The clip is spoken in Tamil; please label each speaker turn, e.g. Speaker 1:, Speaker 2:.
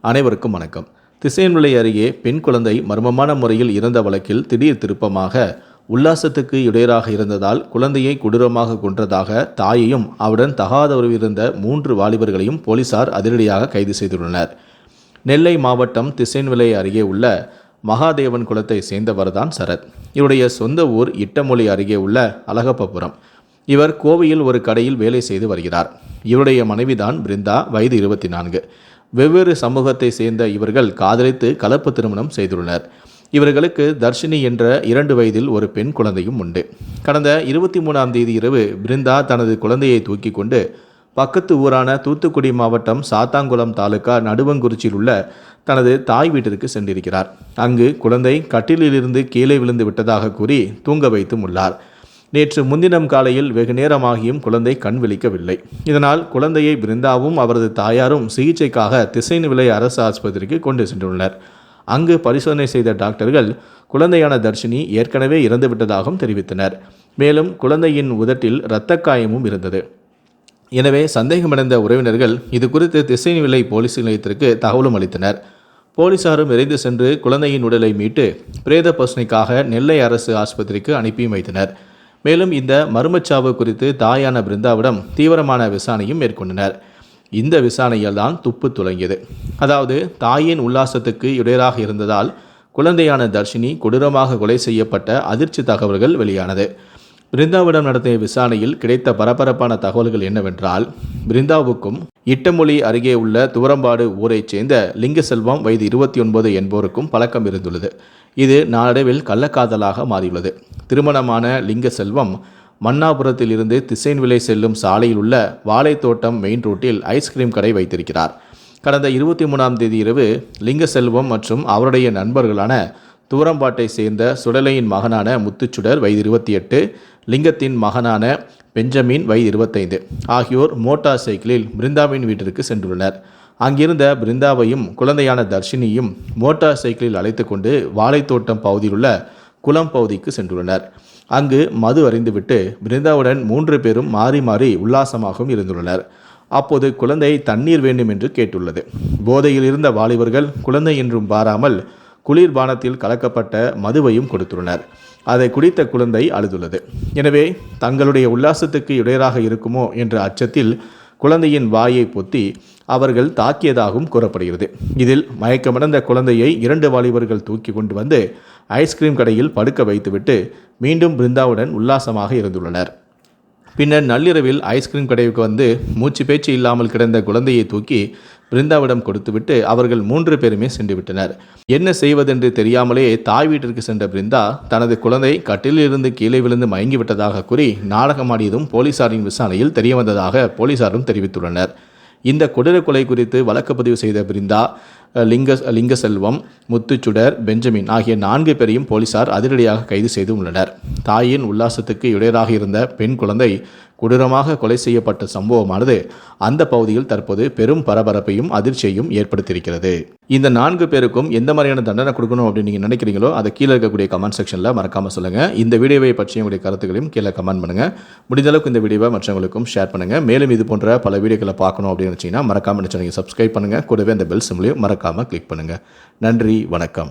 Speaker 1: அனைவருக்கும் வணக்கம். திசையன்விலை அருகே பெண் குழந்தை மர்மமான முறையில் இறந்த வழக்கில் திடீர் திருப்பமாக உல்லாசத்துக்கு இடையராக இருந்ததால் குழந்தையை கொடூரமாக கொன்றதாக தாயையும் அவருடன் தகாத இருந்த மூன்று வாலிபர்களையும் போலீசார் அதிரடியாக கைது செய்துள்ளனர். நெல்லை மாவட்டம் திசைன்விளை அருகே உள்ள மகாதேவன் குலத்தை சேர்ந்தவர்தான் சரத். இவருடைய சொந்த ஊர் இட்டமொழி அருகே உள்ள அழகப்பபுரம். இவர் கோவையில் ஒரு கடையில் வேலை செய்து வருகிறார். இவருடைய மனைவிதான் பிருந்தா வயது இருபத்தி நான்கு. வெவ்வேறு சமூகத்தை சேர்ந்த இவர்கள் காதலித்து கலப்பு திருமணம் செய்துள்ளனர். இவர்களுக்கு தர்ஷினி என்ற இரண்டு வயதில் ஒரு பெண் குழந்தையும் உண்டு. கடந்த இருபத்தி மூணாம் தேதி இரவு பிருந்தா தனது குழந்தையை தூக்கி கொண்டு பக்கத்து ஊரான தூத்துக்குடி மாவட்டம் சாத்தாங்குளம் தாலுகா நடுவங்குறிச்சியில் உள்ள தனது தாய் வீட்டிற்கு சென்றிருக்கிறார். அங்கு குழந்தை கட்டிலிலிருந்து கீழே விழுந்து விட்டதாக கூறி தூங்க வைத்தும் உள்ளார். நேற்று முன்தினம் காலையில் வெகு நேரமாகியும் குழந்தை கண் விழிக்கவில்லை. இதனால் குழந்தையை பிருந்தாவும் அவரது தாயாரும் சிகிச்சைக்காக திசைநிலை அரசு ஆஸ்பத்திரிக்கு கொண்டு சென்றுள்ளனர். அங்கு பரிசோதனை செய்த டாக்டர்கள் குழந்தையான தர்ஷினி ஏற்கனவே இறந்துவிட்டதாகவும் தெரிவித்தனர். மேலும் குழந்தையின் உதட்டில் இரத்த காயமும் இருந்தது. எனவே சந்தேகமடைந்த உறவினர்கள் இது குறித்து திசைநிலை போலீஸ் நிலையத்திற்கு தகவலும் அளித்தனர். போலீசாரும் விரைந்து சென்று குழந்தையின் உடலை மீட்டு பிரேத பசுனைக்காக நெல்லை அரசு ஆஸ்பத்திரிக்கு அனுப்பியும் வைத்தனர். மேலும் இந்த மர்மச்சாவு குறித்து தாயான பிருந்தாவிடம் தீவிரமான விசாரணையும் மேற்கொண்டனர். இந்த விசாரணையில் தான் துப்பு துளங்கியது அதாவது தாயின் உல்லாசத்துக்கு இடையராக இருந்ததால் குழந்தையான தர்ஷினி கொடூரமாக கொலை செய்யப்பட்ட அதிர்ச்சி தகவல்கள் வெளியானது. பிருந்தாவிடம் நடத்திய விசாரணையில் கிடைத்த பரபரப்பான தகவல்கள் என்னவென்றால் பிருந்தாவுக்கும் இட்டமொழி அருகே உள்ள துவரம்பாடு ஊரைச் சேர்ந்த லிங்கசெல்வம் வயது இருபத்தி ஒன்பது என்போருக்கும் பழக்கம் இருந்துள்ளது. இது நாளடைவில் கள்ளக்காதலாக மாறியுள்ளது. திருமணமான லிங்கசெல்வம் மன்னாபுரத்தில் இருந்து திசைன்விலை செல்லும் சாலையில் உள்ள வாழைத்தோட்டம் மெயின் ரோட்டில் ஐஸ்கிரீம் கடை வைத்திருக்கிறார். கடந்த இருபத்தி மூணாம் தேதி இரவு லிங்கசெல்வம் மற்றும் அவருடைய நண்பர்களான தூரம்பாட்டை சேர்ந்த சுடலையின் மகனான முத்துச்சுடர் வயது இருபத்தி எட்டு லிங்கத்தின் மகனான பெஞ்சமின் வயது இருபத்தைந்து ஆகியோர் மோட்டார் சைக்கிளில் பிருந்தாவின் வீட்டிற்கு சென்றுள்ளனர். அங்கிருந்த பிருந்தாவையும் குழந்தையான தர்ஷினியும் மோட்டார் சைக்கிளில் அழைத்து கொண்டு வாழைத்தோட்டம் பகுதியிலுள்ள குளம் பகுதிக்கு சென்றுள்ளனர். அங்கு மது அறிந்துவிட்டு பிருந்தாவுடன் மூன்று பேரும் மாறி மாறி உல்லாசமாகவும் இருந்துள்ளனர். அப்போது குழந்தை தண்ணீர் வேண்டும் என்று கேட்டுள்ளது. போதையில் இருந்த வாலிபர்கள் குழந்தை என்றும் பாராமல் குளிர்பானத்தில் கலக்கப்பட்ட மதுவையும் கொடுத்துள்ளனர். அதை குடித்த குழந்தை அழுதுள்ளது. எனவே தங்களுடைய உல்லாசத்துக்கு இடையராக இருக்குமோ என்ற அச்சத்தில் குழந்தையின் வாயை பொத்தி அவர்கள் தாக்கியதாகவும் கூறப்படுகிறது. இதில் மயக்கமடைந்த குழந்தையை இரண்டு வாலிபர்கள் தூக்கி கொண்டு வந்து ஐஸ்கிரீம் கடையில் படுக்க வைத்துவிட்டு மீண்டும் பிருந்தாவுடன் உல்லாசமாக இருந்துள்ளனர். பின்னர் நள்ளிரவில் ஐஸ்கிரீம் கடைக்கு வந்து மூச்சு பேச்சு இல்லாமல் கிடந்த குழந்தையை தூக்கி பிருந்தாவிடம் கொடுத்துவிட்டு அவர்கள் மூன்று பேருமே சென்று விட்டனர் என்ன செய்வதென்று தெரியாமலே தாய் வீட்டிற்கு சென்ற பிருந்தா தனது குழந்தை கட்டிலிருந்து கீழே விழுந்து மயங்கிவிட்டதாக கூறி நாடகமாடியதும் போலீசாரின் விசாரணையில் தெரியவந்ததாக போலீசாரும் தெரிவித்துள்ளனர். இந்த கொடூர கொலை குறித்து வழக்கு பதிவு செய்த பிருந்தா லிங்க லிங்கசெல்வம் முத்துச்சுடர் பெஞ்சமின் ஆகிய நான்கு பேரையும் போலீசார் அதிரடியாக கைது செய்து உள்ளனர். தாயின் உல்லாசத்துக்கு இடையராக இருந்த பெண் குழந்தை கொடூரமாக கொலை செய்யப்பட்ட சம்பவமானது அந்த பகுதியில் தற்போது பெரும் பரபரப்பையும் அதிர்ச்சியையும் ஏற்படுத்தியிருக்கிறது. இந்த நான்கு பேருக்கும் எந்த மாதிரியான தண்டனை கொடுக்கணும் அப்படின்னு நீங்கள் நினைக்கிறீங்களோ அதை கீழே இருக்கக்கூடிய கமெண்ட் செக்ஷனில் மறக்காமல் சொல்லுங்கள் இந்த வீடியோவை பற்றிய உங்களுடைய கருத்துக்களையும் கீழே கமெண்ட் பண்ணுங்கள் முடிந்த அளவுக்கு இந்த வீடியோவை மற்றவங்களுக்கும் ஷேர் பண்ணுங்கள் மேலும் இது போன்ற பல வீடியோக்களை பார்க்கணும் அப்படின்னு நினச்சிங்கன்னா மறக்காமல் நினச்சி சப்ஸ்கிரைப் பண்ணுங்கள் கூடவே அந்த பெல் சிம்லையும் மறக்காமல் கிளிக் பண்ணுங்கள் நன்றி வணக்கம்.